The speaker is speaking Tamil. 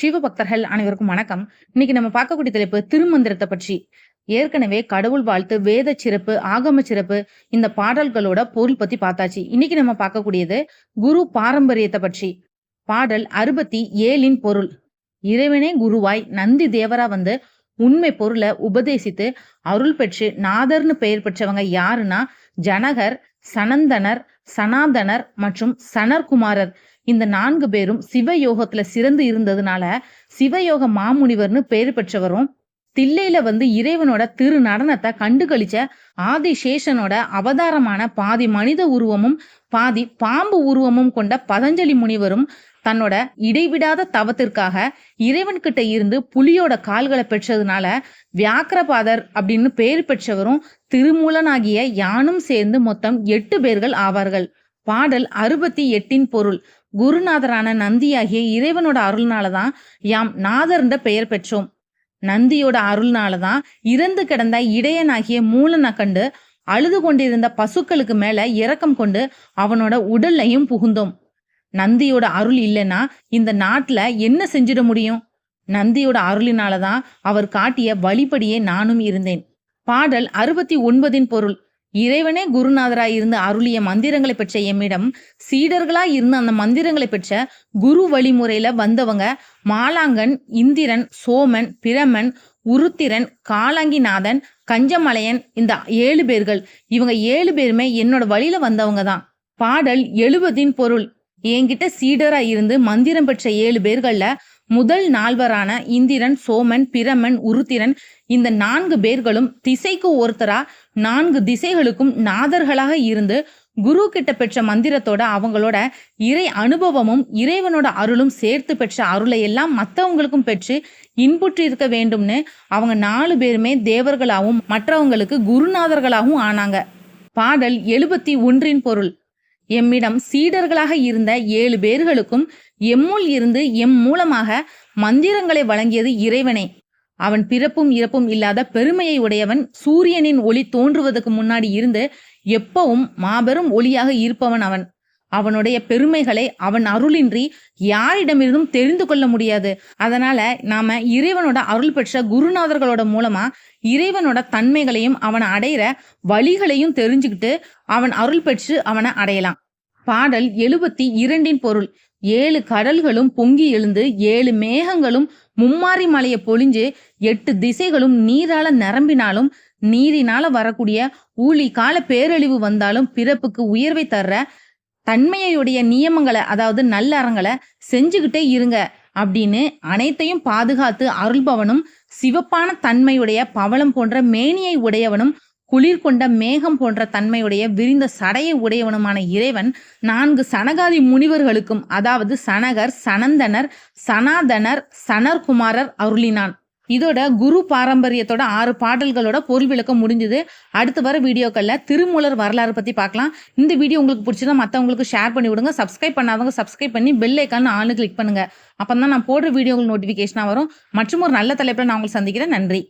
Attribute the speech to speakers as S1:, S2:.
S1: சிவபக்தர்கள் அனைவருக்கும் வணக்கம். இன்னைக்கு நம்ம பார்க்கக்கூடிய தலைப்பு திருமந்திரத்தை பற்றி. ஏற்கனவே கடவுள் வாழ்த்து வேத சிறப்பு ஆகம சிறப்பு இந்த பாடல்களோட பொருள் பத்தி பார்த்தாச்சு. இன்னைக்கு நம்ம பார்க்கக்கூடியது குரு பாரம்பரியத்தை பற்றி. பாடல் அறுபத்தி ஏழின் பொருள். இறைவனே குருவாய் நந்தி தேவரா வந்து உண்மை பொருளை உபதேசித்து அருள் பெற்று நாதர்னு பெயர் பெற்றவங்க யாருன்னா ஜனகர் சனந்தனர் சனாதனர் மற்றும் சனர்குமாரர். இந்த நான்கு பேரும் சிவயோகத்துல சிறந்து இருந்ததுனால சிவயோக மாமுனிவர்னு பேர் பெற்றவரும் தில்லையில வந்து இறைவனோட திரு நடனத்தை கண்டுகளிச்ச ஆதிசேஷனோட அவதாரமான பாதி மனித உருவமும் பாதி பாம்பு உருவமும் கொண்ட பதஞ்சலி முனிவரும் தன்னோட இடைவிடாத தவத்திற்காக இறைவன்கிட்ட இருந்து புலியோட கால்களை பெற்றதுனால வியாக்கிரபாதர் அப்படின்னு பேர் பெற்றவரும் திருமூலனாகிய யானும் சேர்ந்து மொத்தம் எட்டு பேர்கள் ஆவார்கள். பாடல் அறுபத்தி எட்டின் பொருள். குருநாதரான நந்தியாகிய இறைவனோட அருள்னாலதான் யாம் நாதர்ன்ற பெயர் பெற்றோம். நந்தியோட அருள்னாலதான் இறந்து கிடந்த இடையனாகிய மூலனை கண்டு அழுது கொண்டிருந்த பசுக்களுக்கு மேல இரக்கம் கொண்டு அவனோட உடல்லையும் புகுந்தோம். நந்தியோட அருள் இல்லைன்னா இந்த நாட்டுல என்ன செஞ்சிட முடியும்? நந்தியோட அருளினாலதான் அவர் காட்டிய வழிபடியே நானும் இருந்தேன். பாடல் அறுபத்தி ஒன்பதின் பொருள். இறைவனே குருநாதராய் இருந்து அருளிய மந்திரங்களை பெற்ற எம்மிடம் சீடர்களாய் இருந்து அந்த மந்திரங்களை பெற்ற குரு வழிமுறையில வந்தவங்க மாலாங்கன் இந்திரன் சோமன் பிரமன் உருத்திரன் காலாங்கிநாதன் கஞ்சமலையன் இந்த ஏழு பேர்கள். இவங்க ஏழு பேருமே என்னோட வழியில வந்தவங்க தான் பாடல் எழுபதின் பொருள். என்கிட்ட சீடரா இருந்து மந்திரம் பெற்ற ஏழு பேர்கள்ல முதல் நால்வரான இந்திரன் சோமன் பிரமன் உருத்திரன் இந்த நான்கு பேர்களும் திசைக்கு ஒருத்தரா நான்கு திசைகளுக்கும் நாதர்களாக இருந்து குரு கிட்ட பெற்ற மந்திரத்தோட அவங்களோட இறை அனுபவமும் இறைவனோட அருளும் சேர்த்து பெற்ற அருளை எல்லாம் மற்றவங்களுக்கும் பெற்று இன்புற்று இருக்க வேண்டும்னு அவங்க நாலு பேருமே தேவர்களாகவும் மற்றவங்களுக்கு குருநாதர்களாகவும் ஆனாங்க. பாடல் எழுபத்தி ஒன்றின் பொருள். எம்மிடம் சீடர்களாக இருந்த ஏழு பேர்களுக்கும் எம்முள் இருந்து எம் மூலமாக மந்திரங்களை வழங்கியது இறைவனே. அவன் பிறப்பும் இறப்பும் இல்லாத பெருமையை உடையவன் சூரியனின் ஒளி தோன்றுவதற்கு முன்னாடி இருந்து எப்பவும் மாபெரும் ஒளியாக இருப்பவன் அவன். அவனுடைய பெருமைகளை அவன் அருளின்றி யாரிடமிருந்தும் தெரிந்து கொள்ள முடியாது. அதனால நாம இறைவனோட அருள் பெற்ற குருநாதர்களோட மூலமா இறைவனோட தன்மைகளையும் அவனை அடையிற வழிகளையும் தெரிஞ்சுக்கிட்டு அவன் அருள் பெற்று அவனை அடையலாம். பாடல் எழுபத்தி இரண்டின் பொருள். ஏழு கடல்களும் பொங்கி எழுந்து ஏழு மேகங்களும் மும்மாரி மலையை பொழிஞ்சு எட்டு திசைகளும் நீரால நிரம்பினாலும் நீரினால வரக்கூடிய ஊழி கால பேரழிவு வந்தாலும் பிறப்புக்கு உயர்வை தர்ற தன்மையுடைய நியமங்களை அதாவது நல்ல அறங்களை செஞ்சுக்கிட்டே இருங்க அப்படின்னு அனைத்தையும் பாதுகாத்து அருள்பவனும் சிவப்பான தன்மையுடைய பவளம் போன்ற மேனியை உடையவனும் குளிர் கொண்ட மேகம் போன்ற தன்மையுடைய விரிந்த சடையை உடையவனுமான இறைவன் நான்கு சனகாதி முனிவர்களுக்கும் அதாவது சனகர் சனந்தனர் சனாதனர் சனர்குமாரர் அருளினான். இதோட குரு பாரம்பரியத்தோட ஆறு பாடல்களோட பொருள் விளக்கம் முடிஞ்சது. அடுத்து வர வீடியோக்களில் திருமூலர் வரலாறு பற்றி பார்க்கலாம் இந்த வீடியோ உங்களுக்கு பிடிச்சதா மற்றவங்களுக்கு ஷேர் பண்ணி விடுங்க. சப்ஸ்கிரைப் பண்ணாதவங்க சப்ஸ்கிரைப் பண்ணி பெல் ஐக்கான ஆளு கிளிக் பண்ணுங்கள் அப்போ தான் நான் போடுற வீடியோ உங்களுக்கு நோட்டிஃபிகேஷனாக வரும். மற்றும் ஒரு நல்ல தலைப்பில் நான் உங்களுக்கு சந்திக்கிறேன். நன்றி.